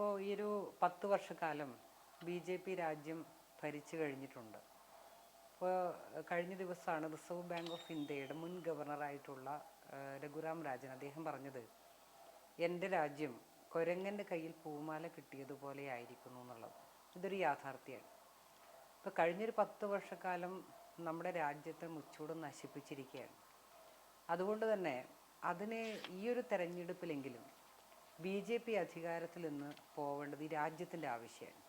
ഇപ്പോൾ ഈ ഒരു പത്ത് വർഷക്കാലം ബി ജെ പി രാജ്യം ഭരിച്ചു കഴിഞ്ഞിട്ടുണ്ട്. ഇപ്പോൾ കഴിഞ്ഞ ദിവസമാണ് റിസർവ് ബാങ്ക് ഓഫ് ഇന്ത്യയുടെ മുൻ ഗവർണറായിട്ടുള്ള രഘുറാം രാജൻ അദ്ദേഹം പറഞ്ഞത് എന്റെ രാജ്യം കുരങ്ങന്റെ കയ്യിൽ പൂമാല കിട്ടിയതുപോലെ ആയിരിക്കുന്നു എന്നുള്ളത്. ഇതൊരു യാഥാർത്ഥ്യമാണ് ഇപ്പോൾ കഴിഞ്ഞൊരു പത്ത് വർഷക്കാലം നമ്മുടെ രാജ്യത്തെ മുച്ചൂടും നശിപ്പിച്ചിരിക്കുകയാണ്. അതുകൊണ്ട് തന്നെ അതിനെ ഈ ഒരു തെരഞ്ഞെടുപ്പിലെങ്കിലും ബി ജെ പി അധികാരത്തിൽ നിന്ന് പോവേണ്ടത് ഈ രാജ്യത്തിന്റെ ആവശ്യമാണ്.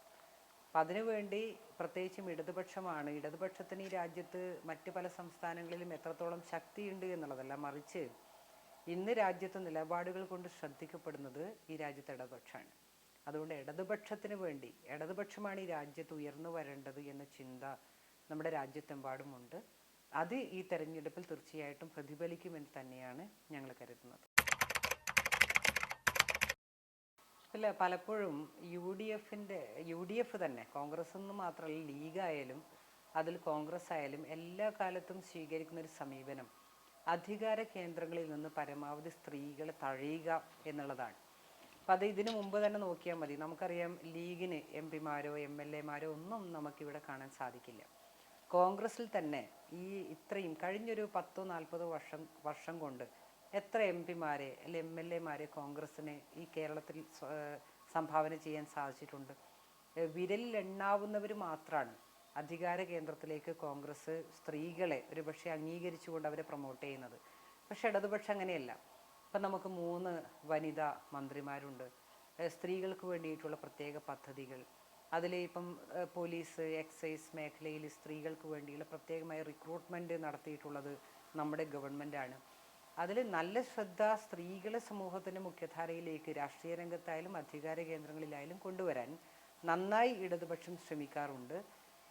അപ്പം അതിനുവേണ്ടി പ്രത്യേകിച്ചും ഇടതുപക്ഷമാണ്. ഇടതുപക്ഷത്തിന് ഈ രാജ്യത്ത് മറ്റ് പല സംസ്ഥാനങ്ങളിലും എത്രത്തോളം ശക്തിയുണ്ട് എന്നുള്ളതല്ല മറിച്ച് ഇന്ന് രാജ്യത്ത് നിലപാടുകൾ കൊണ്ട് ശ്രദ്ധിക്കപ്പെടുന്നത് ഈ രാജ്യത്തെ ഇടതുപക്ഷമാണ്. അതുകൊണ്ട് ഇടതുപക്ഷത്തിന് വേണ്ടി ഇടതുപക്ഷമാണ് ഈ രാജ്യത്ത് ഉയർന്നു വരേണ്ടത് എന്ന ചിന്ത നമ്മുടെ രാജ്യത്തെമ്പാടുമുണ്ട്. അത് ഈ തെരഞ്ഞെടുപ്പിൽ തീർച്ചയായിട്ടും പ്രതിഫലിക്കുമെന്ന് തന്നെയാണ് ഞങ്ങൾ കരുതുന്നത്. ഇല്ല പലപ്പോഴും യു ഡി എഫിന്റെ യു ഡി എഫ് തന്നെ കോൺഗ്രസ് എന്ന് മാത്രമല്ല ലീഗായാലും അതിൽ കോൺഗ്രസ് ആയാലും എല്ലാ കാലത്തും സ്വീകരിക്കുന്ന ഒരു സമീപനം. അധികാര കേന്ദ്രങ്ങളിൽ നിന്ന് പരമാവധി സ്ത്രീകളെ തഴയുക എന്നുള്ളതാണ്. അപ്പം അത് ഇതിനു മുമ്പ് തന്നെ നോക്കിയാൽ മതി. നമുക്കറിയാം ലീഗിന് എം പിമാരോ എം എൽ എമാരോ ഒന്നും നമുക്കിവിടെ കാണാൻ സാധിക്കില്ല. കോൺഗ്രസിൽ തന്നെ ഈ ഇത്രയും കഴിഞ്ഞൊരു പത്തോ നാൽപ്പതോ വർഷം വർഷം കൊണ്ട് എത്ര എം പിമാരെ അല്ലെ എം എൽ എമാരെ കോൺഗ്രസ്സിന് ഈ കേരളത്തിൽ സംഭാവന ചെയ്യാൻ സാധിച്ചിട്ടുണ്ട്? വിരലിലെണ്ണാവുന്നവർ മാത്രമാണ് അധികാര കേന്ദ്രത്തിലേക്ക് കോൺഗ്രസ് സ്ത്രീകളെ ഒരു പക്ഷേ അംഗീകരിച്ചുകൊണ്ട് അവരെ പ്രൊമോട്ട് ചെയ്യുന്നത്. പക്ഷെ ഇടതുപക്ഷം അങ്ങനെയല്ല. ഇപ്പം നമുക്ക് മൂന്ന് വനിതാ മന്ത്രിമാരുണ്ട്. സ്ത്രീകൾക്ക് വേണ്ടിയിട്ടുള്ള പ്രത്യേക പദ്ധതികൾ. അതിൽ ഇപ്പം പോലീസ് എക്സൈസ് മേഖലയിൽ സ്ത്രീകൾക്ക് വേണ്ടിയുള്ള പ്രത്യേകമായ റിക്രൂട്ട്മെന്റ് നടത്തിയിട്ടുള്ളത് നമ്മുടെ ഗവൺമെന്റാണ് അതിൽ നല്ല ശ്രദ്ധ സ്ത്രീകളെ സമൂഹത്തിന്റെ മുഖ്യധാരയിലേക്ക് രാഷ്ട്രീയ രംഗത്തായാലും അധികാര കേന്ദ്രങ്ങളിലായാലും കൊണ്ടുവരാൻ നന്നായി ഇടതുപക്ഷം ശ്രമിക്കാറുണ്ട്.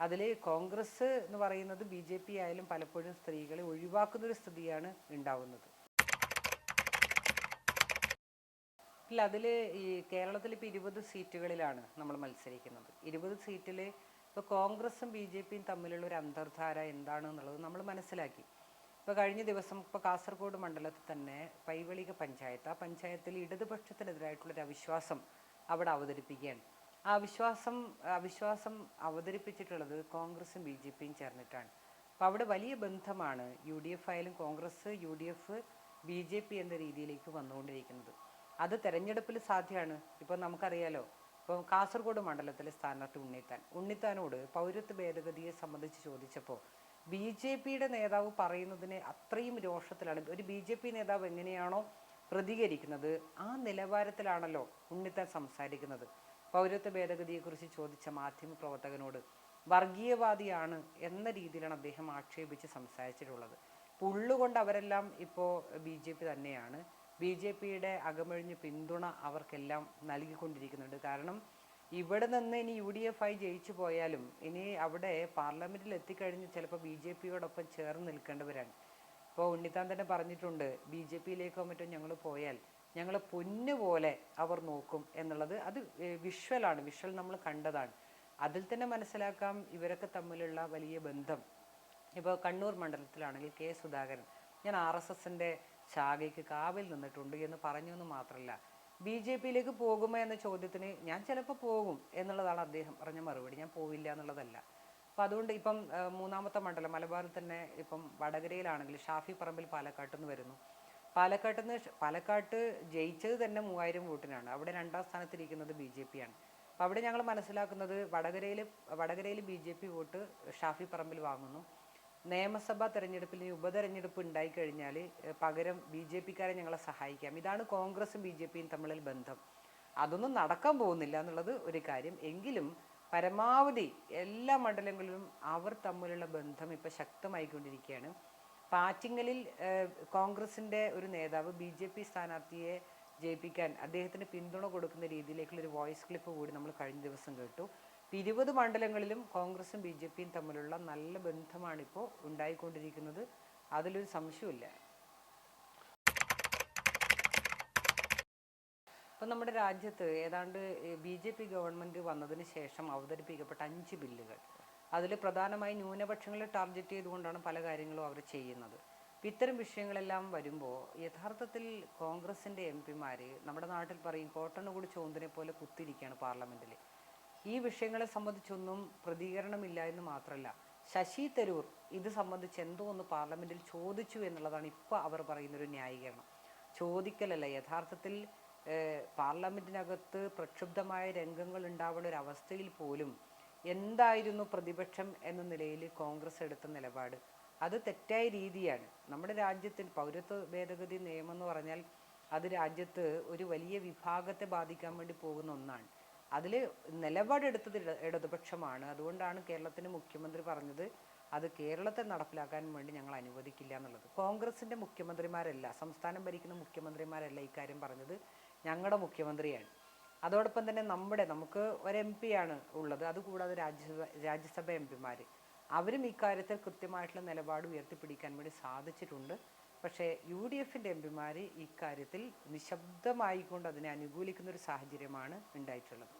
അതിൽ കോൺഗ്രസ് എന്ന് പറയുന്നത് ബി ജെ പി ആയാലും പലപ്പോഴും സ്ത്രീകളെ ഒഴിവാക്കുന്നൊരു സ്ഥിതിയാണ് ഉണ്ടാവുന്നത്. ഇല്ല അതിൽ ഈ കേരളത്തിൽ ഇപ്പോൾ ഇരുപത് സീറ്റുകളിലാണ് നമ്മൾ മത്സരിക്കുന്നത്. ഇരുപത് സീറ്റിൽ ഇപ്പോൾ കോൺഗ്രസും ബി ജെ പിയും തമ്മിലുള്ള ഒരു അന്തർധാര എന്താണ് എന്നുള്ളത് നമ്മൾ മനസ്സിലാക്കി. ഇപ്പോൾ കഴിഞ്ഞ ദിവസം ഇപ്പോൾ കാസർഗോഡ് മണ്ഡലത്തിൽ തന്നെ പൈവളിക പഞ്ചായത്ത് ആ പഞ്ചായത്തിൽ ഇടതുപക്ഷത്തിനെതിരായിട്ടുള്ളൊരു അവിശ്വാസം അവിടെ അവതരിപ്പിക്കുകയാണ്. ആ വിശ്വാസം അവിശ്വാസം അവതരിപ്പിച്ചിട്ടുള്ളത് കോൺഗ്രസും ബി ജെ പിയും ചേർന്നിട്ടാണ്. അപ്പോൾ അവിടെ വലിയ ബന്ധമാണ് യു ഡി എഫ് ആയാലും Congress U D F B J P എന്ന രീതിയിലേക്ക് വന്നുകൊണ്ടിരിക്കുന്നത്. അത് തെരഞ്ഞെടുപ്പിൽ സാധ്യമാണ്. ഇപ്പോൾ നമുക്കറിയാലോ ഇപ്പോൾ കാസർഗോഡ് മണ്ഡലത്തിലെ സ്ഥാനാർത്ഥി ഉണ്ണിത്താൻ. ഉണ്ണിത്താനോട് പൗരത്വ ഭേദഗതിയെ സംബന്ധിച്ച് ചോദിച്ചപ്പോൾ ബി ജെ പിയുടെ നേതാവ് പറയുന്നതിന് അത്രയും രോഷത്തിലാണ്. ഒരു ബി ജെ പി നേതാവ് എങ്ങനെയാണോ പ്രതികരിക്കുന്നത് ആ നിലവാരത്തിലാണല്ലോ ഉണ്ണിത്താൻ സംസാരിക്കുന്നത്. പൗരത്വ ഭേദഗതിയെക്കുറിച്ച് ചോദിച്ച മാധ്യമ പ്രവർത്തകനോട് വർഗീയവാദിയാണ് എന്ന രീതിയിലാണ് അദ്ദേഹം ആക്ഷേപിച്ച് സംസാരിച്ചിട്ടുള്ളത്. പുള്ളുകൊണ്ട് അവരെല്ലാം ഇപ്പോൾ ബി ജെ പി തന്നെയാണ്. ബി ജെ പിയുടെ അകമഴിഞ്ഞ് പിന്തുണ അവർക്കെല്ലാം നൽകിക്കൊണ്ടിരിക്കുന്നുണ്ട്. കാരണം ഇവിടെ നിന്ന് ഇനി യു ഡി എഫ് ആയി ജയിച്ചു പോയാലും ഇനി അവിടെ പാർലമെന്റിൽ എത്തിക്കഴിഞ്ഞ് ചിലപ്പോൾ ബി ജെ പിയോടൊപ്പം ചേർന്ന് നിൽക്കേണ്ടവരാണ്. ഇപ്പോൾ ഉണ്ണിത്താൻ തന്നെ പറഞ്ഞിട്ടുണ്ട് ബി ജെ പിയിലേക്കോ മറ്റോ ഞങ്ങൾ പോയാൽ ഞങ്ങൾ പൊന്നു പോലെ അവർ നോക്കും എന്നുള്ളത് അത് വിഷ്വലാണ്. വിഷ്വൽ നമ്മൾ കണ്ടതാണ്. അതിൽ തന്നെ മനസ്സിലാക്കാം ഇവരൊക്കെ തമ്മിലുള്ള വലിയ ബന്ധം. ഇപ്പോൾ കണ്ണൂർ മണ്ഡലത്തിലാണെങ്കിൽ കെ സുധാകരൻ ഞാൻ ആർ എസ് എസിന്റെ ശാഖയ്ക്ക് കാവൽ നിന്നിട്ടുണ്ട് എന്ന് പറഞ്ഞു എന്ന് മാത്രമല്ല ബി ജെ പിയിലേക്ക് പോകുമോ എന്ന ചോദ്യത്തിന് ഞാൻ ചിലപ്പോൾ പോകും എന്നുള്ളതാണ് അദ്ദേഹം പറഞ്ഞ മറുപടി. ഞാൻ പോവില്ല എന്നുള്ളതല്ല. അപ്പോൾ അതുകൊണ്ട് ഇപ്പം മൂന്നാമത്തെ മണ്ഡലം മലബാറിൽ തന്നെ ഇപ്പം വടകരയിലാണെങ്കിൽ ഷാഫി പറമ്പിൽ പാലക്കാട്ട് വരുന്നു. പാലക്കാട്ട് നിന്ന് പാലക്കാട്ട് ജയിച്ചത് തന്നെ മൂവായിരം വോട്ടിനാണ്. അവിടെ രണ്ടാം സ്ഥാനത്തിരിക്കുന്നത് ബി ജെ പി ആണ് അപ്പോൾ അവിടെ ഞങ്ങൾ മനസ്സിലാക്കുന്നത് വടകരയിൽ വടകരയിൽ B J P vote Shafi Parambil വാങ്ങുന്നു. നിയമസഭാ തെരഞ്ഞെടുപ്പിൽ ഇനി ഉപതെരഞ്ഞെടുപ്പ് ഉണ്ടായിക്കഴിഞ്ഞാൽ പകരം ബി ജെ പിക്കാരെ ഞങ്ങളെ സഹായിക്കാം. ഇതാണ് കോൺഗ്രസും ബി ജെ പിയും തമ്മിലുള്ള ബന്ധം. അതൊന്നും നടക്കാൻ പോകുന്നില്ല എന്നുള്ളത് ഒരു കാര്യം. എങ്കിലും പരമാവധി എല്ലാ മണ്ഡലങ്ങളിലും അവർ തമ്മിലുള്ള ബന്ധം ഇപ്പോൾ ശക്തമായിക്കൊണ്ടിരിക്കുകയാണ്. പാറ്റിങ്ങലിൽ കോൺഗ്രസിന്റെ ഒരു നേതാവ് ബി ജെ പി സ്ഥാനാർത്ഥിയെ ജയിപ്പിക്കാൻ അദ്ദേഹത്തിന് പിന്തുണ കൊടുക്കുന്ന രീതിയിലേക്കുള്ള ഒരു വോയിസ് ക്ലിപ്പ് കൂടി നമ്മൾ കഴിഞ്ഞ ദിവസം കേട്ടു. ഇരുപത് മണ്ഡലങ്ങളിലും കോൺഗ്രസും ബി ജെ പിയും തമ്മിലുള്ള നല്ല ബന്ധമാണിപ്പോൾ ഉണ്ടായിക്കൊണ്ടിരിക്കുന്നത്. അതിലൊരു സംശയമില്ല ഇപ്പം നമ്മുടെ രാജ്യത്ത് ഏതാണ്ട് ബി ജെ പി ഗവൺമെന്റ് വന്നതിന് ശേഷം അവതരിപ്പിക്കപ്പെട്ട അഞ്ച് ബില്ലുകൾ. അതിൽ പ്രധാനമായി ന്യൂനപക്ഷങ്ങളെ ടാർഗറ്റ് ചെയ്തുകൊണ്ടാണ് പല കാര്യങ്ങളും അവർ ചെയ്യുന്നത്. ഇത്തരം വിഷയങ്ങളെല്ലാം വരുമ്പോൾ യഥാർത്ഥത്തിൽ കോൺഗ്രസിന്റെ എം പിമാർ നമ്മുടെ നാട്ടിൽ പറയും കോട്ടണുകൂടി ചോന്തിനെ പോലെ കുത്തിരിക്കുകയാണ് പാർലമെന്റിൽ ഈ വിഷയങ്ങളെ സംബന്ധിച്ചൊന്നും പ്രതികരണമില്ല എന്ന് മാത്രമല്ല ശശി തരൂർ ഇത് സംബന്ധിച്ച് എന്തോ ഒന്ന് പാർലമെന്റിൽ ചോദിച്ചു എന്നുള്ളതാണ് ഇപ്പോൾ അവർ പറയുന്നൊരു ന്യായീകരണം. ചോദിക്കലല്ല. യഥാർത്ഥത്തിൽ പാർലമെന്റിനകത്ത് പ്രക്ഷുബ്ധമായ രംഗങ്ങൾ ഉണ്ടാവുന്ന ഒരു അവസ്ഥയിൽ പോലും എന്തായിരുന്നു പ്രതിപക്ഷം എന്ന നിലയിൽ കോൺഗ്രസ് എടുത്ത നിലപാട്? അത് തെറ്റായ രീതിയാണ്. നമ്മുടെ രാജ്യത്തിൽ പൗരത്വ ഭേദഗതി നിയമം എന്ന് പറഞ്ഞാൽ അത് രാജ്യത്ത് ഒരു വലിയ വിഭാഗത്തെ ബാധിക്കാൻ വേണ്ടി പോകുന്ന ഒന്നാണ്. അതിൽ നിലപാടെടുത്തത് ഇട ഇടതുപക്ഷമാണ്. അതുകൊണ്ടാണ് കേരളത്തിന് മുഖ്യമന്ത്രി പറഞ്ഞത് അത് കേരളത്തെ നടപ്പിലാക്കാൻ വേണ്ടി ഞങ്ങൾ അനുവദിക്കില്ല എന്നുള്ളത്. കോൺഗ്രസിന്റെ മുഖ്യമന്ത്രിമാരല്ല സംസ്ഥാനം ഭരിക്കുന്ന മുഖ്യമന്ത്രിമാരല്ല ഇക്കാര്യം പറഞ്ഞത്. ഞങ്ങളുടെ മുഖ്യമന്ത്രിയാണ്. അതോടൊപ്പം തന്നെ നമ്മുടെ നമുക്ക് ഒരു എം പിയാണ് ഉള്ളത്. അതുകൂടാതെ രാജ്യസഭ രാജ്യസഭ എം പിമാർ അവരും ഇക്കാര്യത്തിൽ കൃത്യമായിട്ടുള്ള നിലപാട് ഉയർത്തിപ്പിടിക്കാൻ വേണ്ടി സാധിച്ചിട്ടുണ്ട്. പക്ഷേ യു ഡി എഫിന്റെ എം പിമാർ ഇക്കാര്യത്തിൽ നിശബ്ദമായിക്കൊണ്ട് അതിനെ അനുകൂലിക്കുന്ന ഒരു സാഹചര്യമാണ് ഉണ്ടായിട്ടുള്ളത്.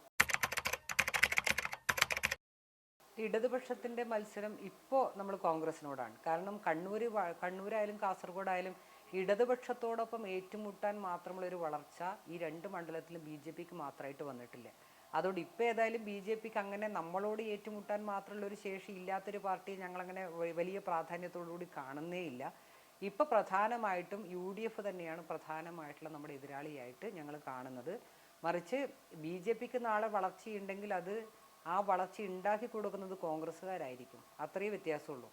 ഇടതുപക്ഷത്തിന്റെ മത്സരം ഇപ്പോൾ നമ്മൾ കോൺഗ്രസിനോടാണ്. കാരണം കണ്ണൂർ കണ്ണൂരായാലും കാസർഗോഡായാലും ഇടതുപക്ഷത്തോടൊപ്പം ഏറ്റുമുട്ടാൻ മാത്രമുള്ള ഒരു വളർച്ച ഈ രണ്ട് മണ്ഡലത്തിലും ബി ജെ പിക്ക് മാത്രമായിട്ട് വന്നിട്ടില്ല. അതുകൊണ്ട് ഇപ്പോൾ ഏതായാലും ബി ജെ പിക്ക് അങ്ങനെ നമ്മളോട് ഏറ്റുമുട്ടാൻ മാത്രമുള്ള ഒരു ശേഷി ഇല്ലാത്തൊരു പാർട്ടിയെ ഞങ്ങളങ്ങനെ വലിയ പ്രാധാന്യത്തോടുകൂടി കാണുന്നേ ഇല്ല ഇപ്പോൾ പ്രധാനമായിട്ടും യു ഡി എഫ് തന്നെയാണ് പ്രധാനമായിട്ടുള്ള നമ്മുടെ എതിരാളിയായിട്ട് ഞങ്ങൾ കാണുന്നത്. മറിച്ച് ബി ജെ പിക്ക് നാളെ വളർച്ചയുണ്ടെങ്കിൽ അത് ആ വളർച്ച ഉണ്ടാക്കി കൊടുക്കുന്നത് കോൺഗ്രസ്സുകാരായിരിക്കും. അത്രയേ വ്യത്യാസമുള്ളൂ.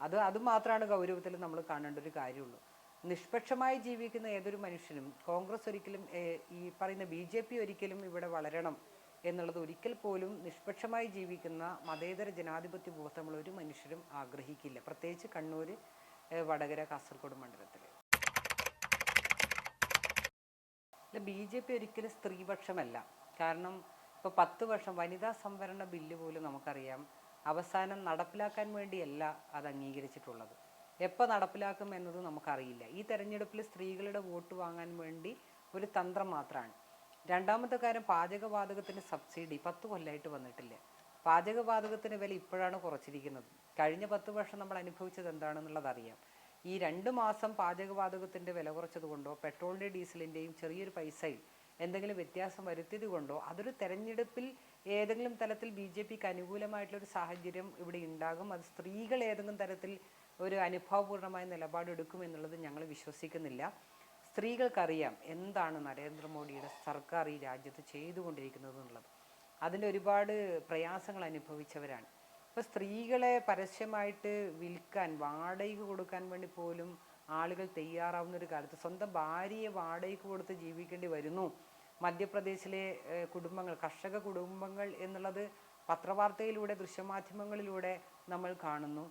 അത് അത് മാത്രമാണ് ഗൗരവത്തിൽ നമ്മൾ കാണേണ്ട ഒരു കാര്യമുള്ളൂ. നിഷ്പക്ഷമായി ജീവിക്കുന്ന ഏതൊരു മനുഷ്യനും കോൺഗ്രസ് ഒരിക്കലും ഈ പറയുന്ന ബി ജെ പി ഒരിക്കലും ഇവിടെ വളരണം എന്നുള്ളത് ഒരിക്കൽ പോലും നിഷ്പക്ഷമായി ജീവിക്കുന്ന മതേതര ജനാധിപത്യ ബോധമുള്ള ഒരു മനുഷ്യരും ആഗ്രഹിക്കില്ല. പ്രത്യേകിച്ച് കണ്ണൂർ വടകര കാസർഗോഡ് മണ്ഡലത്തിൽ ബി ജെ പി ഒരിക്കലും സ്ത്രീപക്ഷമല്ല. കാരണം ഇപ്പോൾ പത്ത് വർഷം വനിതാ സംവരണ ബില്ല് പോലും നമുക്കറിയാം. അവസാനം നടപ്പിലാക്കാൻ വേണ്ടിയല്ല അത് അംഗീകരിച്ചിട്ടുള്ളത്. എപ്പോൾ നടപ്പിലാക്കും എന്നത് നമുക്കറിയില്ല. ഈ തെരഞ്ഞെടുപ്പിൽ സ്ത്രീകളുടെ വോട്ട് വാങ്ങാൻ വേണ്ടി ഒരു തന്ത്രം മാത്രമാണ് രണ്ടാമത്തെ കാര്യം പാചകവാതകത്തിന്റെ സബ്സിഡി. പത്ത് കൊല്ലമായിട്ട് വന്നിട്ടില്ല. പാചകവാതകത്തിന് വില ഇപ്പോഴാണ് കുറച്ചിരിക്കുന്നത്. കഴിഞ്ഞ പത്ത് വർഷം നമ്മൾ അനുഭവിച്ചത് എന്താണെന്നുള്ളത് അറിയാം. ഈ രണ്ട് മാസം പാചകവാതകത്തിന്റെ വില കുറച്ചത് കൊണ്ടോ പെട്രോളിന്റെ ഡീസലിന്റെയും ചെറിയൊരു പൈസയിൽ എന്തെങ്കിലും വ്യത്യാസം വരുത്തിയത് കൊണ്ടോ അതൊരു തെരഞ്ഞെടുപ്പിൽ ഏതെങ്കിലും തലത്തിൽ ബി ജെ പിക്ക് അനുകൂലമായിട്ടുള്ള ഒരു സാഹചര്യം ഇവിടെ ഉണ്ടാകും. അത് സ്ത്രീകൾ ഏതെങ്കിലും തരത്തിൽ ഒരു അനുഭവപൂർണമായ നിലപാടെടുക്കും എന്നുള്ളത് ഞങ്ങൾ വിശ്വസിക്കുന്നില്ല. സ്ത്രീകൾക്കറിയാം എന്താണ് നരേന്ദ്രമോദിയുടെ സർക്കാർ ഈ രാജ്യത്ത് ചെയ്തുകൊണ്ടിരിക്കുന്നത് എന്നുള്ളത്. അതിന്റെ ഒരുപാട് പ്രയാസങ്ങൾ അനുഭവിച്ചവരാണ്. ഇപ്പോൾ സ്ത്രീകളെ പരസ്യമായിട്ട് വിൽക്കാൻ വാടകയ്ക്ക് കൊടുക്കാൻ വേണ്ടി പോലും ആളുകൾ തയ്യാറാവുന്ന ഒരു കാലത്ത് സ്വന്തം ഭാര്യയെ വാടകയ്ക്ക് കൊടുത്ത് ജീവിക്കേണ്ടി വരുന്നു. മധ്യപ്രദേശിലെ കുടുംബങ്ങൾ കർഷക കുടുംബങ്ങൾ എന്നുള്ളത് പത്രവാർത്തയിലൂടെ ദൃശ്യമാധ്യമങ്ങളിലൂടെ നമ്മൾ കാണുന്നു.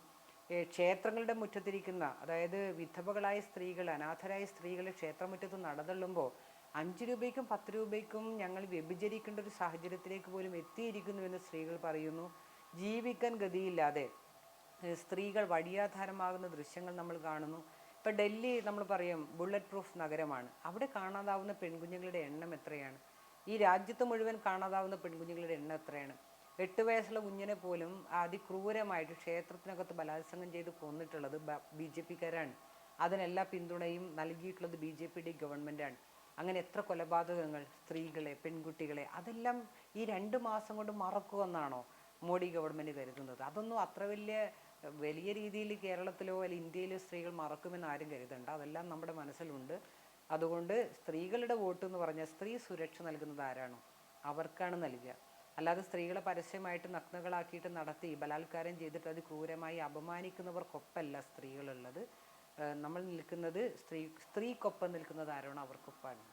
ക്ഷേത്രങ്ങളുടെ മുറ്റത്തിരിക്കുന്ന അതായത് വിധവകളായ സ്ത്രീകൾ അനാഥരായ സ്ത്രീകൾ ക്ഷേത്രമുറ്റത്ത് നടതള്ളുമ്പോൾ അഞ്ച് രൂപയ്ക്കും പത്ത് രൂപയ്ക്കും ഞങ്ങൾ വ്യഭിചരിക്കേണ്ട ഒരു സാഹചര്യത്തിലേക്ക് പോലും എത്തിയിരിക്കുന്നുവെന്ന് സ്ത്രീകൾ പറയുന്നു. ജീവിക്കാൻ ഗതിയില്ലാതെ സ്ത്രീകൾ വഴിയാധാരമാകുന്ന ദൃശ്യങ്ങൾ നമ്മൾ കാണുന്നു. ഇപ്പം ഡൽഹി നമ്മൾ പറയും ബുള്ളറ്റ് പ്രൂഫ് നഗരമാണ്. അവിടെ കാണാതാവുന്ന പെൺകുഞ്ഞുങ്ങളുടെ എണ്ണം എത്രയാണ്? ഈ രാജ്യത്ത് മുഴുവൻ കാണാതാവുന്ന പെൺകുഞ്ഞുങ്ങളുടെ എണ്ണം എത്രയാണ്? എട്ട് വയസ്സുള്ള കുഞ്ഞിനെ പോലും അതിക്രൂരമായിട്ട് ക്ഷേത്രത്തിനകത്ത് ബലാത്സംഗം ചെയ്ത് കൊന്നിട്ടുള്ളത് ബി ജെ പിക്കാരാണ്. അതിനെല്ലാ പിന്തുണയും നൽകിയിട്ടുള്ളത് ബി ജെ പിയുടെ ഗവൺമെന്റാണ് അങ്ങനെ എത്ര കൊലപാതകങ്ങൾ സ്ത്രീകളെ പെൺകുട്ടികളെ അതെല്ലാം ഈ രണ്ട് മാസം കൊണ്ട് മറക്കുമെന്നാണോ മോഡി ഗവൺമെന്റ് കരുതുന്നത്? അതൊന്നും അത്ര വലിയ വലിയ രീതിയിൽ കേരളത്തിലോ അല്ലെങ്കിൽ ഇന്ത്യയിലോ സ്ത്രീകൾ മറക്കുമെന്ന് ആരും കരുതണ്ട. അതെല്ലാം നമ്മുടെ മനസ്സിലുണ്ട്. അതുകൊണ്ട് സ്ത്രീകളുടെ വോട്ട് എന്ന് പറഞ്ഞാൽ സ്ത്രീ സുരക്ഷ നൽകുന്നത് ആരാണോ? അവർക്കാണ് നൽകുക. അല്ലാതെ സ്ത്രീകളെ പരസ്യമായിട്ട് നഗ്നകളാക്കിയിട്ട് നടത്തി ബലാത്കാരം ചെയ്തിട്ട് അത് ക്രൂരമായി അപമാനിക്കുന്നവർക്കൊപ്പമല്ല സ്ത്രീകളുള്ളത്. നമ്മൾ നിൽക്കുന്നത് സ്ത്രീ സ്ത്രീക്കൊപ്പം നിൽക്കുന്നത് ആരാണോ? അവർക്കൊപ്പമാണ്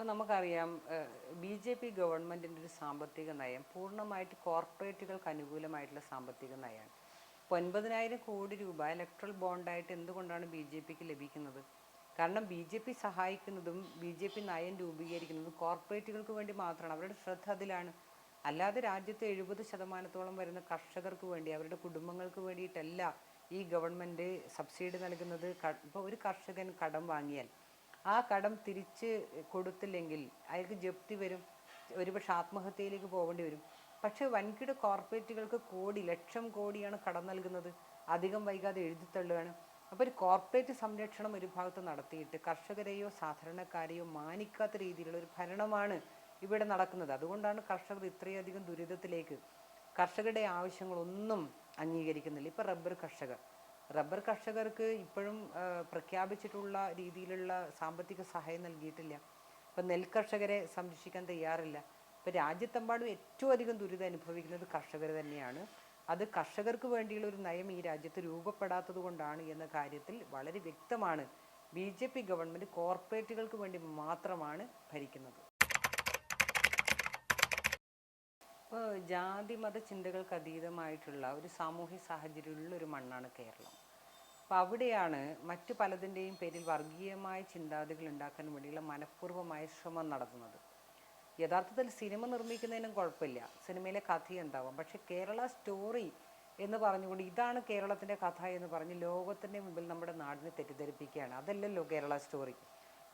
ഇപ്പം നമുക്കറിയാം ബി ജെ പി ഗവൺമെന്റിന്റെ ഒരു സാമ്പത്തിക നയം പൂർണമായിട്ട് കോർപ്പറേറ്റുകൾക്ക് അനുകൂലമായിട്ടുള്ള സാമ്പത്തിക നയമാണ് ഇപ്പോൾ ഒൻപതിനായിരം കോടി രൂപ ഇലക്ട്രൽ ബോണ്ടായിട്ട് എന്തുകൊണ്ടാണ് ബി ജെ പിക്ക് ലഭിക്കുന്നത്? കാരണം ബി ജെ പി സഹായിക്കുന്നതും ബി ജെ പി നയം രൂപീകരിക്കുന്നതും കോർപ്പറേറ്റുകൾക്ക് വേണ്ടി മാത്രമാണ്. അവരുടെ ശ്രദ്ധ അതിലാണ്. അല്ലാതെ രാജ്യത്തെ എഴുപത് ശതമാനത്തോളം വരുന്ന കർഷകർക്ക് വേണ്ടി അവരുടെ കുടുംബങ്ങൾക്ക് വേണ്ടിയിട്ടല്ല ഈ ഗവൺമെന്റ് സബ്സിഡി നൽകുന്നത്. ഇപ്പോൾ ഒരു കർഷകൻ കടം വാങ്ങിയാൽ ആ കടം തിരിച്ച് കൊടുത്തില്ലെങ്കിൽ അയാൾക്ക് ജപ്തി വരും ഒരുപക്ഷെ ആത്മഹത്യയിലേക്ക് പോകേണ്ടി വരും. പക്ഷേ വൻകിട കോർപ്പറേറ്റുകൾക്ക് കോടി ലക്ഷം കോടിയാണ് കടം നൽകുന്നത്. അധികം വൈകാതെ എഴുതിത്തള്ളുകയാണ് അപ്പോൾ ഒരു കോർപ്പറേറ്റ് സംരക്ഷണം ഒരു ഭാഗത്ത് നടത്തിയിട്ട് കർഷകരെയോ സാധാരണക്കാരെയോ മാനിക്കാത്ത രീതിയിലുള്ള ഒരു ഭരണമാണ് ഇവിടെ നടക്കുന്നത്. അതുകൊണ്ടാണ് കർഷകർ ഇത്രയധികം ദുരിതത്തിലേക്ക് കർഷകരുടെ ആവശ്യങ്ങളൊന്നും അംഗീകരിക്കുന്നില്ല. ഇപ്പോൾ റബ്ബർ കർഷകർ. റബ്ബർ കർഷകർക്ക് ഇപ്പോഴും പ്രഖ്യാപിച്ചിട്ടുള്ള രീതിയിലുള്ള സാമ്പത്തിക സഹായം നൽകിയിട്ടില്ല. ഇപ്പം നെൽകർഷകരെ സംരക്ഷിക്കാൻ തയ്യാറില്ല. ഇപ്പം രാജ്യത്തെമ്പാടും ഏറ്റവും അധികം ദുരിതം അനുഭവിക്കുന്നത് കർഷകർ തന്നെയാണ്. അത് കർഷകർക്ക് വേണ്ടിയുള്ള ഒരു നയം ഈ രാജ്യത്ത് രൂപപ്പെടാത്തത് കൊണ്ടാണ് എന്ന കാര്യത്തിൽ വളരെ വ്യക്തമാണ് ബി ജെ പി ഗവൺമെന്റ് കോർപ്പറേറ്റുകൾക്ക് വേണ്ടി മാത്രമാണ് ഭരിക്കുന്നത്. ഇപ്പോൾ ജാതി മത ചിന്തകൾക്ക് അതീതമായിട്ടുള്ള ഒരു സാമൂഹ്യ സാഹചര്യമുള്ള ഒരു മണ്ണാണ് കേരളം. അപ്പോൾ അവിടെയാണ് മറ്റു പലതിന്റെയും പേരിൽ വർഗീയമായ ചിന്താഗതികൾ ഉണ്ടാക്കാൻ വേണ്ടിയുള്ള മനഃപൂർവമായ ശ്രമം നടത്തുന്നത് യഥാർത്ഥത്തിൽ സിനിമ നിർമ്മിക്കുന്നതിനും കുഴപ്പമില്ല. സിനിമയിലെ കഥ എന്താവാം? പക്ഷെ കേരള സ്റ്റോറി എന്ന് പറഞ്ഞുകൊണ്ട് ഇതാണ് കേരളത്തിന്റെ കഥ എന്ന് പറഞ്ഞ് ലോകത്തിന്റെ മുമ്പിൽ നമ്മുടെ നാടിനെ തെറ്റിദ്ധരിപ്പിക്കുകയാണ്. അതല്ലല്ലോ കേരള സ്റ്റോറി.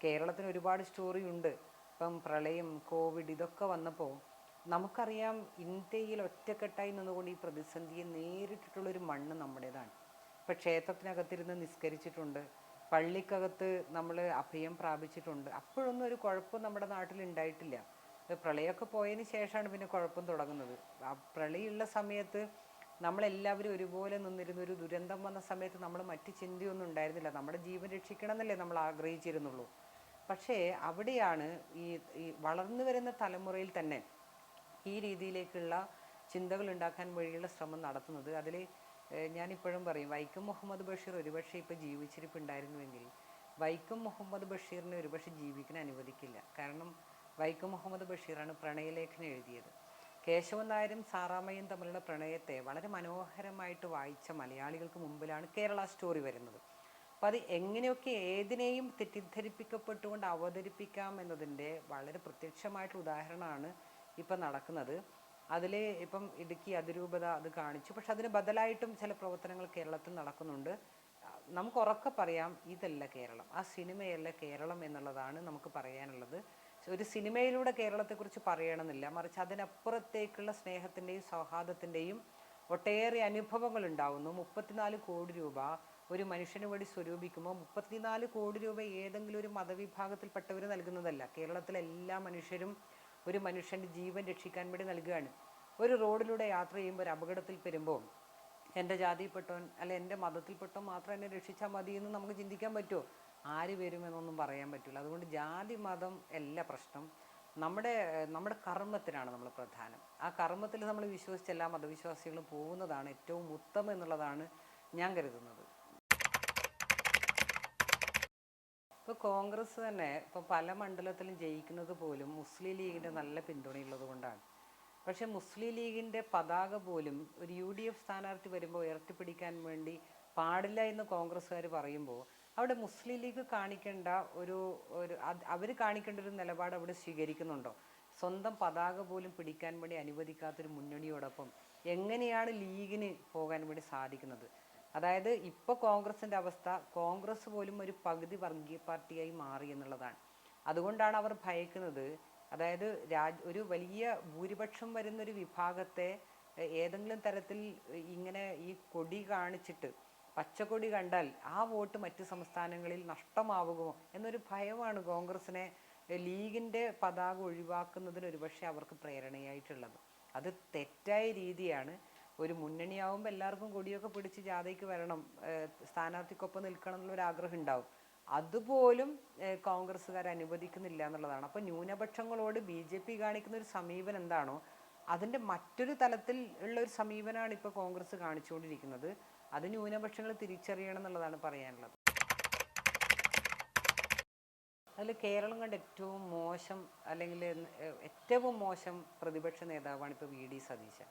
കേരളത്തിന് ഒരുപാട് സ്റ്റോറി ഉണ്ട് ഇപ്പം പ്രളയം കോവിഡ് ഇതൊക്കെ വന്നപ്പോൾ നമുക്കറിയാം ഇന്ത്യയിൽ ഒറ്റക്കെട്ടായി നിന്നുകൊണ്ട് ഈ പ്രതിസന്ധിയെ നേരിട്ടിട്ടുള്ളൊരു മണ്ണ് നമ്മുടേതാണ്. ഇപ്പം ക്ഷേത്രത്തിനകത്തിരുന്ന് നിസ്കരിച്ചിട്ടുണ്ട്. പള്ളിക്കകത്ത് നമ്മൾ അഭയം പ്രാപിച്ചിട്ടുണ്ട്. അപ്പോഴൊന്നും ഒരു കുഴപ്പം നമ്മുടെ നാട്ടിൽ ഉണ്ടായിട്ടില്ല. പ്രളയമൊക്കെ പോയതിന് ശേഷമാണ് പിന്നെ കുഴപ്പം തുടങ്ങുന്നത്. ആ പ്രളയമുള്ള സമയത്ത് നമ്മളെല്ലാവരും ഒരുപോലെ നിന്നിരുന്ന ഒരു ദുരന്തം വന്ന സമയത്ത് നമ്മൾ മറ്റ് ചിന്തയൊന്നും ഉണ്ടായിരുന്നില്ല. നമ്മുടെ ജീവൻ രക്ഷിക്കണം എന്നല്ലേ നമ്മൾ ആഗ്രഹിച്ചിരുന്നുള്ളൂ. പക്ഷേ അവിടെയാണ് ഈ ഈ വളർന്നു വരുന്ന തലമുറയിൽ തന്നെ ഈ രീതിയിലേക്കുള്ള ചിന്തകൾ ഉണ്ടാക്കാൻ വഴിയുള്ള ശ്രമം നടത്തുന്നത്. അതിൽ ഞാനിപ്പോഴും പറയും വൈക്കം മുഹമ്മദ് ബഷീർ ഒരുപക്ഷെ ഇപ്പോൾ ജീവിച്ചിരിപ്പുണ്ടായിരുന്നുവെങ്കിൽ വൈക്കം മുഹമ്മദ് ബഷീറിനെ ഒരുപക്ഷെ ജീവിക്കാൻ അനുവദിക്കില്ല. കാരണം വൈക്കം മുഹമ്മദ് ബഷീറാണ് പ്രണയലേഖനം എഴുതിയത്. കേശവൻ നായരും സാറാമയും തമ്മിലുള്ള പ്രണയത്തെ വളരെ മനോഹരമായിട്ട് വായിച്ച മലയാളികൾക്ക് മുമ്പിലാണ് കേരള സ്റ്റോറി വരുന്നത്. അപ്പം അത് എങ്ങനെയൊക്കെ ഏതിനെയും തെറ്റിദ്ധരിപ്പിക്കപ്പെട്ടുകൊണ്ട് അവതരിപ്പിക്കാം എന്നതിന്റെ വളരെ പ്രത്യക്ഷമായിട്ടുള്ള ഉദാഹരണമാണ് ഇപ്പം നടക്കുന്നത്. അതിൽ ഇപ്പം ഇടുക്കി അതിരൂപത അത് കാണിച്ചു. പക്ഷെ അതിന് ബദലായിട്ടും ചില പ്രവർത്തനങ്ങൾ കേരളത്തിൽ നടക്കുന്നുണ്ട്. നമുക്ക് ഉറക്കെ പറയാം ഇതല്ല കേരളം. ആ സിനിമയല്ല കേരളം എന്നുള്ളതാണ് നമുക്ക് പറയാനുള്ളത്. ഒരു സിനിമയിലൂടെ കേരളത്തെക്കുറിച്ച് പറയണമെന്നില്ല. മറിച്ച് അതിനപ്പുറത്തേക്കുള്ള സ്നേഹത്തിന്റെയും സൗഹാർദ്ദത്തിന്റെയും ഒട്ടേറെ അനുഭവങ്ങൾ ഉണ്ടാവുന്നു. മുപ്പത്തിനാല് കോടി രൂപ ഒരു മനുഷ്യന് വേണ്ടി സ്വരൂപിക്കുമ്പോൾ മുപ്പത്തിനാല് കോടി രൂപ ഏതെങ്കിലും ഒരു മതവിഭാഗത്തിൽപ്പെട്ടവർ നൽകുന്നതല്ല. കേരളത്തിലെ എല്ലാ മനുഷ്യരും ഒരു മനുഷ്യന്റെ ജീവൻ രക്ഷിക്കാൻ വേണ്ടി നൽകുകയാണ്. ഒരു റോഡിലൂടെ യാത്ര ചെയ്യുമ്പോൾ ഒരു അപകടത്തിൽ പെരുമ്പോൾ എന്റെ ജാതിയിൽപ്പെട്ടവൻ അല്ലെ എന്റെ മതത്തിൽപ്പെട്ടവൻ മാത്രം എന്നെ രക്ഷിച്ചാൽ മതി എന്ന് നമുക്ക് ചിന്തിക്കാൻ പറ്റുമോ? ആര് വരുമെന്നൊന്നും പറയാൻ പറ്റില്ല. അതുകൊണ്ട് ജാതി മതം അല്ല പ്രശ്നം നമ്മുടെ നമ്മുടെ കർമ്മത്തിനാണ് നമ്മൾ പ്രധാനം. ആ കർമ്മത്തിൽ നമ്മൾ വിശ്വസിച്ച എല്ലാ മതവിശ്വാസികളും പോകുന്നതാണ് ഏറ്റവും ഉത്തമം എന്നുള്ളതാണ് ഞാൻ കരുതുന്നത്. ഇപ്പോൾ കോൺഗ്രസ് തന്നെ ഇപ്പോൾ പല മണ്ഡലത്തിലും ജയിക്കുന്നത് പോലും മുസ്ലിം ലീഗിന്റെ നല്ല പിന്തുണയുള്ളത് കൊണ്ടാണ്. പക്ഷേ മുസ്ലിം ലീഗിന്റെ പതാക പോലും ഒരു യു ഡി എഫ് സ്ഥാനാർത്ഥി വരുമ്പോൾ ഉയർത്തിപ്പിടിക്കാൻ വേണ്ടി പാടില്ല എന്ന് കോൺഗ്രസ്സുകാർ പറയുമ്പോൾ അവിടെ മുസ്ലിം ലീഗ് കാണിക്കേണ്ട ഒരു ഒരു അവർ കാണിക്കേണ്ട ഒരു നിലപാട് അവിടെ സ്വീകരിക്കുന്നുണ്ടോ? സ്വന്തം പതാക പോലും പിടിക്കാൻ വേണ്ടി അനുവദിക്കാത്തൊരു മുന്നണിയോടൊപ്പം എങ്ങനെയാണ് ലീഗിന് പോകാൻ വേണ്ടി സാധിക്കുന്നത്? അതായത് ഇപ്പോൾ കോൺഗ്രസിന്റെ അവസ്ഥ കോൺഗ്രസ് പോലും ഒരു പകുതി വർഗീയ പാർട്ടിയായി മാറി എന്നുള്ളതാണ്. അതുകൊണ്ടാണ് അവർ ഭയക്കുന്നത്. അതായത് രാജ് ഒരു വലിയ ഭൂരിപക്ഷം വരുന്നൊരു വിഭാഗത്തെ ഏതെങ്കിലും തരത്തിൽ ഇങ്ങനെ ഈ കൊടി കാണിച്ചിട്ട് പച്ചക്കൊടി കണ്ടാൽ ആ വോട്ട് മറ്റ് സംസ്ഥാനങ്ങളിൽ നഷ്ടമാവുമോ എന്നൊരു ഭയമാണ് കോൺഗ്രസിനെ ലീഗിന്റെ പതാക ഒഴിവാക്കുന്നതിന് ഒരുപക്ഷെ അവർക്ക് പ്രേരണയായിട്ടുള്ളത്. അത് തെറ്റായ രീതിയാണ്. ഒരു മുന്നണിയാവുമ്പോൾ എല്ലാവർക്കും കൊടിയൊക്കെ പിടിച്ച് ജാഥയ്ക്ക് വരണം സ്ഥാനാർത്ഥിക്കൊപ്പം നിൽക്കണം എന്നുള്ളൊരു ആഗ്രഹം ഉണ്ടാവും. അതുപോലും കോൺഗ്രസ്സുകാർ അനുവദിക്കുന്നില്ല എന്നുള്ളതാണ്. അപ്പോൾ ന്യൂനപക്ഷങ്ങളോട് ബി ജെ പി കാണിക്കുന്ന ഒരു സമീപനം എന്താണോ അതിന്റെ മറ്റൊരു തലത്തിൽ ഉള്ള ഒരു സമീപനമാണ് ഇപ്പോൾ കോൺഗ്രസ് കാണിച്ചുകൊണ്ടിരിക്കുന്നത്. അത് ന്യൂനപക്ഷങ്ങൾ തിരിച്ചറിയണം എന്നുള്ളതാണ് പറയാനുള്ളത്. അതിൽ കേരളം കണ്ട ഏറ്റവും മോശം അല്ലെങ്കിൽ ഏറ്റവും മോശം പ്രതിപക്ഷ നേതാവാണ് ഇപ്പോൾ വി ഡി സതീശൻ.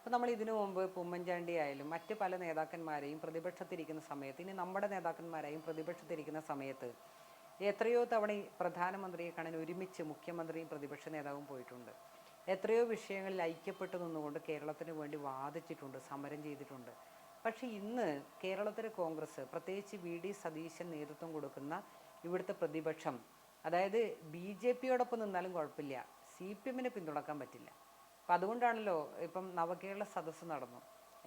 അപ്പോൾ നമ്മൾ ഇതിനു മുമ്പ് ഉമ്മൻചാണ്ടി ആയാലും മറ്റ് പല നേതാക്കന്മാരെയും പ്രതിപക്ഷത്തിരിക്കുന്ന സമയത്ത് ഇനി നമ്മുടെ നേതാക്കന്മാരെയും പ്രതിപക്ഷത്തിരിക്കുന്ന സമയത്ത് എത്രയോ തവണ പ്രധാനമന്ത്രിയെ കാണാൻ ഒരുമിച്ച് മുഖ്യമന്ത്രിയും പ്രതിപക്ഷ നേതാവും പോയിട്ടുണ്ട്. എത്രയോ വിഷയങ്ങളിൽ ഐക്യപ്പെട്ടു നിന്നുകൊണ്ട് കേരളത്തിന് വേണ്ടി വാദിച്ചിട്ടുണ്ട് സമരം ചെയ്തിട്ടുണ്ട്. പക്ഷേ ഇന്ന് കേരളത്തിലെ കോൺഗ്രസ് പ്രത്യേകിച്ച് വി ഡി സതീശൻ നേതൃത്വം കൊടുക്കുന്ന ഇവിടുത്തെ പ്രതിപക്ഷം അതായത് ബി ജെ പിയോടൊപ്പം നിന്നാലും കുഴപ്പമില്ല സി പി എമ്മിനെ പിന്തുണക്കാൻ പറ്റില്ല. അപ്പം അതുകൊണ്ടാണല്ലോ ഇപ്പം നവകേരള സദസ്സ് നടന്നു.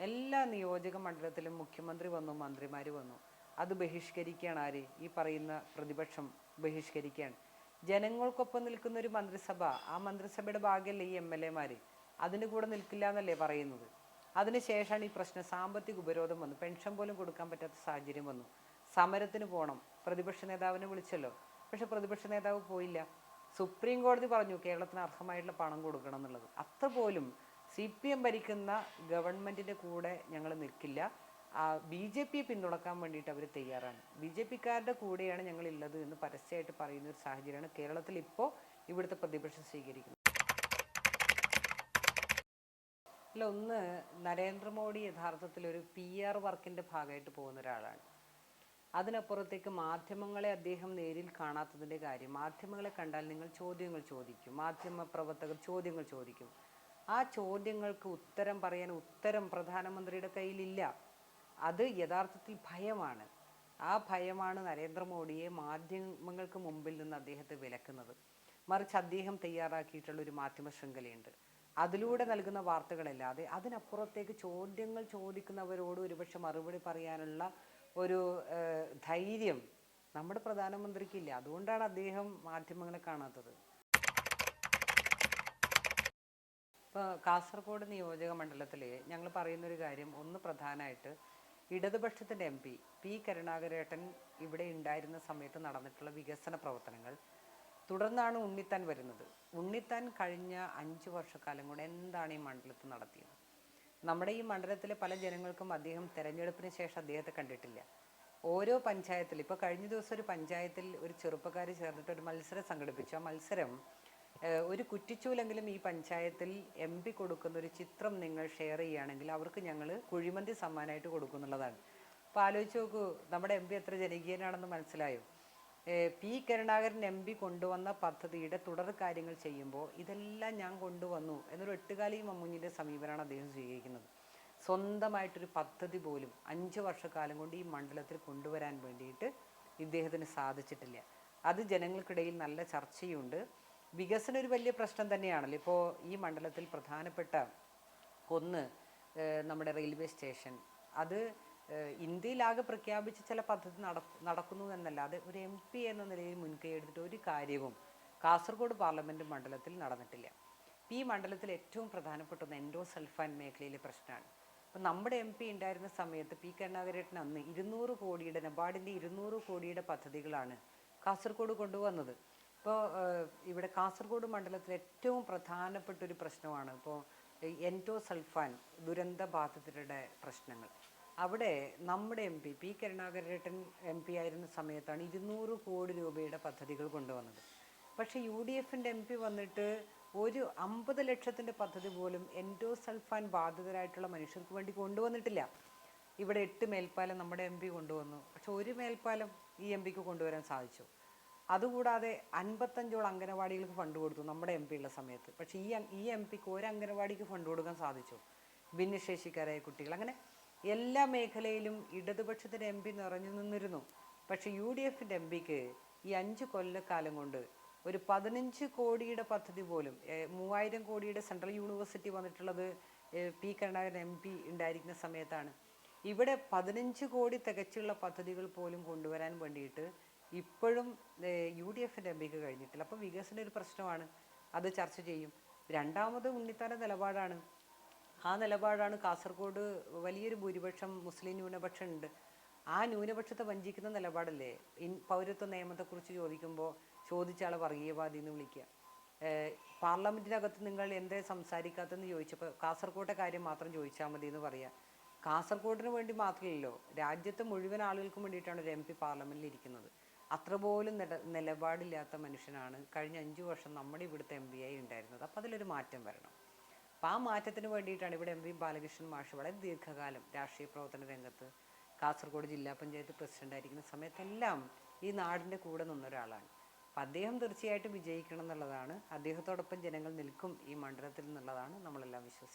എല്ലാ നിയോജക മണ്ഡലത്തിലും മുഖ്യമന്ത്രി വന്നു മന്ത്രിമാർ വന്നു. അത് ബഹിഷ്കരിക്കുകയാണ് ആര്? ഈ പറയുന്ന പ്രതിപക്ഷം ബഹിഷ്കരിക്കുകയാണ് ജനങ്ങൾക്കൊപ്പം നിൽക്കുന്ന ഒരു മന്ത്രിസഭ ആ മന്ത്രിസഭയുടെ ഭാഗ്യമല്ലേ ഈ എം എൽ എമാർ അതിന് കൂടെ നിൽക്കില്ല എന്നല്ലേ പറയുന്നത് അതിനുശേഷമാണ് ഈ പ്രശ്നം. സാമ്പത്തിക ഉപരോധം വന്നു. പെൻഷൻ പോലും കൊടുക്കാൻ പറ്റാത്ത സാഹചര്യം വന്നു. സമരത്തിന് പോകണം പ്രതിപക്ഷ നേതാവിനെ വിളിച്ചല്ലോ. പക്ഷെ പ്രതിപക്ഷ നേതാവ് പോയില്ല. സുപ്രീം കോടതി പറഞ്ഞു കേരളത്തിന് അർഹമായിട്ടുള്ള പണം കൊടുക്കണം എന്നുള്ളത്. അത്ര പോലും സി പി എം ഭരിക്കുന്ന ഗവൺമെന്റിന്റെ കൂടെ ഞങ്ങൾ നിൽക്കില്ല. ബി ജെ പിയെ പിന്തുണക്കാൻ വേണ്ടിയിട്ട് അവർ തയ്യാറാണ്. ബി ജെ പിക്കാരുടെ കൂടെയാണ് ഞങ്ങൾ ഉള്ളത് എന്ന് പരസ്യമായിട്ട് പറയുന്ന ഒരു സാഹചര്യമാണ് കേരളത്തിൽ ഇപ്പോൾ ഇവിടുത്തെ പ്രതിപക്ഷം സ്വീകരിക്കുന്നത്. അല്ല ഒന്ന് നരേന്ദ്രമോദി യഥാർത്ഥത്തിൽ ഒരു പി ആർ വർക്കിന്റെ ഭാഗമായിട്ട് പോകുന്ന ഒരാളാണ്. അതിനപ്പുറത്തേക്ക് മാധ്യമങ്ങളെ അദ്ദേഹം നേരിൽ കാണാത്തതിന്റെ കാര്യം. മാധ്യമങ്ങളെ കണ്ടാൽ നിങ്ങൾ ചോദ്യങ്ങൾ ചോദിക്കും. മാധ്യമ പ്രവർത്തകർ ചോദ്യങ്ങൾ ചോദിക്കും. ആ ചോദ്യങ്ങൾക്ക് ഉത്തരം പറയാൻ ഉത്തരം പ്രധാനമന്ത്രിയുടെ കയ്യിലില്ല. അത് യഥാർത്ഥത്തിൽ ഭയമാണ്. ആ ഭയമാണ് നരേന്ദ്രമോദിയെ മാധ്യമങ്ങൾക്ക് മുമ്പിൽ നിന്ന് അദ്ദേഹത്തെ വിലക്കുന്നത്. മറിച്ച് അദ്ദേഹം തയ്യാറാക്കിയിട്ടുള്ള ഒരു മാധ്യമ ശൃംഖലയുണ്ട്. അതിലൂടെ നൽകുന്ന വാർത്തകളല്ലാതെ അതിനപ്പുറത്തേക്ക് ചോദ്യങ്ങൾ ചോദിക്കുന്നവരോട് ഒരുപക്ഷെ മറുപടി പറയാനുള്ള ഒരു ധൈര്യം നമ്മുടെ പ്രധാനമന്ത്രിക്കില്ല. അതുകൊണ്ടാണ് അദ്ദേഹം മാധ്യമങ്ങളെ കാണാത്തത്. ഇപ്പോൾ കാസർഗോഡ് നിയോജക മണ്ഡലത്തിൽ ഞങ്ങൾ പറയുന്നൊരു കാര്യം ഒന്ന് പ്രധാനമായിട്ട് ഇടതുപക്ഷത്തിന്റെ എം പി പി കരുണാകരേട്ടൻ ഇവിടെ ഉണ്ടായിരുന്ന സമയത്ത് നടന്നിട്ടുള്ള വികസന പ്രവർത്തനങ്ങൾ തുടർന്നാണ് ഉണ്ണിത്താൻ വരുന്നത്. ഉണ്ണിത്താൻ കഴിഞ്ഞ അഞ്ച് വർഷക്കാലം കൊണ്ട് എന്താണ് ഈ മണ്ഡലത്തിൽ നടത്തിയത്? നമ്മുടെ ഈ മണ്ഡലത്തിലെ പല ജനങ്ങൾക്കും അദ്ദേഹം തെരഞ്ഞെടുപ്പിന് ശേഷം അദ്ദേഹത്തെ കണ്ടിട്ടില്ല. ഓരോ പഞ്ചായത്തിൽ ഇപ്പോൾ കഴിഞ്ഞ ദിവസം ഒരു പഞ്ചായത്തിൽ ഒരു ചെറുപ്പക്കാർ ചേർന്നിട്ട് ഒരു മത്സരം സംഘടിപ്പിച്ചു. ആ മത്സരം ഒരു കുറ്റിച്ചൂലെങ്കിലും ഈ പഞ്ചായത്തിൽ എം പി കൊടുക്കുന്ന ഒരു ചിത്രം നിങ്ങൾ ഷെയർ ചെയ്യുകയാണെങ്കിൽ അവർക്ക് ഞങ്ങൾ കുഴിമന്തി സമ്മാനമായിട്ട് കൊടുക്കുന്നുള്ളതാണ്. അപ്പോൾ ആലോചിച്ച് നോക്കൂ നമ്മുടെ എം പി എത്ര ജനകീയനാണെന്ന് മനസ്സിലായോ? പി കരുണാകരൻ എം പി കൊണ്ടുവന്ന പദ്ധതിയുടെ തുടർ കാര്യങ്ങൾ ചെയ്യുമ്പോൾ ഇതെല്ലാം ഞാൻ കൊണ്ടുവന്നു എന്നൊരു എട്ടുകാലി മമ്മൂഞ്ഞിന്റെ സമീപനമാണ് അദ്ദേഹം സ്വീകരിക്കുന്നത്. സ്വന്തമായിട്ടൊരു പദ്ധതി പോലും അഞ്ച് വർഷക്കാലം കൊണ്ട് ഈ മണ്ഡലത്തിൽ കൊണ്ടുവരാൻ വേണ്ടിയിട്ട് ഇദ്ദേഹത്തിന് സാധിച്ചിട്ടില്ല. അത് ജനങ്ങൾക്കിടയിൽ നല്ല ചർച്ചയുണ്ട്. വികസനം ഒരു വലിയ പ്രശ്നം തന്നെയാണല്ലോ. ഇപ്പോൾ ഈ മണ്ഡലത്തിൽ പ്രധാനപ്പെട്ട ഒന്ന് നമ്മുടെ റെയിൽവേ സ്റ്റേഷൻ. അത് ഇന്ത്യയിലാകെ പ്രഖ്യാപിച്ച ചില പദ്ധതി നട നടക്കുന്നു എന്നല്ലാതെ ഒരു എം പി എന്ന നിലയിൽ മുൻകൈ എടുത്തിട്ട് ഒരു കാര്യവും കാസർഗോഡ് പാർലമെന്റ് മണ്ഡലത്തിൽ നടന്നിട്ടില്ല. ഈ മണ്ഡലത്തിൽ ഏറ്റവും പ്രധാനപ്പെട്ട ഒന്ന് എൻഡോ സൾഫാൻ മേഖലയിലെ പ്രശ്നമാണ്. അപ്പൊ നമ്മുടെ എം പി ഉണ്ടായിരുന്ന സമയത്ത് പി കരുണാകരേട്ടൻ അന്ന് ഇരുന്നൂറ് കോടിയുടെ നബാർഡിന്റെ ഇരുന്നൂറ് കോടിയുടെ പദ്ധതികളാണ് കാസർഗോഡ് കൊണ്ടുവന്നത്. ഇപ്പോൾ ഇവിടെ കാസർഗോഡ് മണ്ഡലത്തിൽ ഏറ്റവും പ്രധാനപ്പെട്ട ഒരു പ്രശ്നമാണ് ഇപ്പോൾ എൻഡോ എൻഡോസൾഫാൻ ദുരന്ത ബാധിതരുടെ പ്രശ്നങ്ങൾ. അവിടെ നമ്മുടെ എം പി പി കരുണാകരേട്ടൻ എം പി ആയിരുന്ന സമയത്താണ് ഇരുന്നൂറ് കോടി രൂപയുടെ പദ്ധതികൾ കൊണ്ടുവന്നത്. പക്ഷേ യു ഡി എഫിന്റെ എം പി വന്നിട്ട് ഒരു അമ്പത് ലക്ഷത്തിന്റെ പദ്ധതി പോലും എൻഡോസൾഫാൻ ബാധിതരായിട്ടുള്ള മനുഷ്യർക്ക് വേണ്ടി കൊണ്ടുവന്നിട്ടില്ല. ഇവിടെ എട്ട് മേൽപ്പാലം നമ്മുടെ എം പി കൊണ്ടുവന്നു. പക്ഷെ ഒരു മേൽപ്പാലം ഈ എം പിക്ക് കൊണ്ടുവരാൻ സാധിച്ചു. അതുകൂടാതെ അൻപത്തഞ്ചോളം അംഗനവാടികൾക്ക് ഫണ്ട് കൊടുത്തു നമ്മുടെ എം പി ഉള്ള സമയത്ത്. പക്ഷേ ഈ ഈ എം പിക്ക് ഒരു അംഗനവാടിക്ക് ഫണ്ട് കൊടുക്കാൻ സാധിച്ചു. ഭിന്നശേഷിക്കാരായ കുട്ടികൾ. അങ്ങനെ എല്ലാ മേഖലയിലും ഇടതുപക്ഷത്തിന്റെ എം പി നിറഞ്ഞു നിന്നിരുന്നു. പക്ഷേ യു ഡി എഫിന്റെ എം പിക്ക് ഈ അഞ്ച് കൊല്ലക്കാലം കൊണ്ട് ഒരു പതിനഞ്ച് കോടിയുടെ പദ്ധതി പോലും മൂവായിരം കോടിയുടെ സെൻട്രൽ യൂണിവേഴ്സിറ്റി വന്നിട്ടുള്ളത് പി കരുണാകരൻ എം പി ഉണ്ടായിരിക്കുന്ന സമയത്താണ്. ഇവിടെ പതിനഞ്ച് കോടി തികച്ചുള്ള പദ്ധതികൾ പോലും കൊണ്ടുവരാൻ വേണ്ടിയിട്ട് ഇപ്പോഴും യു ഡി എഫിന്റെ എം പിക്ക് കഴിഞ്ഞിട്ടില്ല. അപ്പോൾ വികസന ഒരു പ്രശ്നമാണ്. അത് ചർച്ച ചെയ്യും. രണ്ടാമത് ഉണ്ണിത്താന്റെ നിലപാടാണ്. ആ നിലപാടാണ് കാസർഗോഡ് വലിയൊരു ഭൂരിപക്ഷം മുസ്ലിം ന്യൂനപക്ഷം ഉണ്ട്. ആ ന്യൂനപക്ഷത്തെ വഞ്ചിക്കുന്ന നിലപാടല്ലേ? ഇൻ പൗരത്വ നിയമത്തെക്കുറിച്ച് ചോദിക്കുമ്പോൾ ചോദിച്ച ആളെ വർഗീയവാദി എന്ന് വിളിക്കുക പാർലമെന്റിനകത്ത് നിങ്ങൾ എന്തേ സംസാരിക്കാത്തെന്ന് ചോദിച്ചപ്പോൾ കാസർഗോട്ടെ കാര്യം മാത്രം ചോദിച്ചാൽ മതി എന്ന് പറയാം. കാസർഗോഡിന് വേണ്ടി മാത്രമല്ലല്ലോ രാജ്യത്തെ മുഴുവൻ ആളുകൾക്കും വേണ്ടിയിട്ടാണ് ഒരു എം പി പാർലമെന്റിൽ ഇരിക്കുന്നത്. അത്ര പോലും നില നിലപാടില്ലാത്ത മനുഷ്യനാണ്. കഴിഞ്ഞ അഞ്ച് വർഷം നമ്മുടെ ഇവിടുത്തെ എം പി ആയി ഉണ്ടായിരുന്നത്. അപ്പോൾ അതിലൊരു മാറ്റം വരണം. അപ്പോൾ ആ മാറ്റത്തിന് വേണ്ടിയിട്ടാണ് ഇവിടെ എം വി ബാലകൃഷ്ണൻ മാഷ് വളരെ ദീർഘകാലം രാഷ്ട്രീയ പ്രവർത്തന രംഗത്ത് കാസർഗോഡ് ജില്ലാ പഞ്ചായത്ത് പ്രസിഡന്റ് ആയിരിക്കുന്ന സമയത്തെല്ലാം ഈ നാടിന്റെ കൂടെ നിന്ന ഒരാളാണ്. അപ്പം അദ്ദേഹം തീർച്ചയായിട്ടും വിജയിക്കണം എന്നുള്ളതാണ്. അദ്ദേഹത്തോടൊപ്പം ജനങ്ങൾ നിൽക്കും ഈ മണ്ഡലത്തിൽ എന്നുള്ളതാണ് നമ്മളെല്ലാം വിശ്വസിക്കുന്നത്.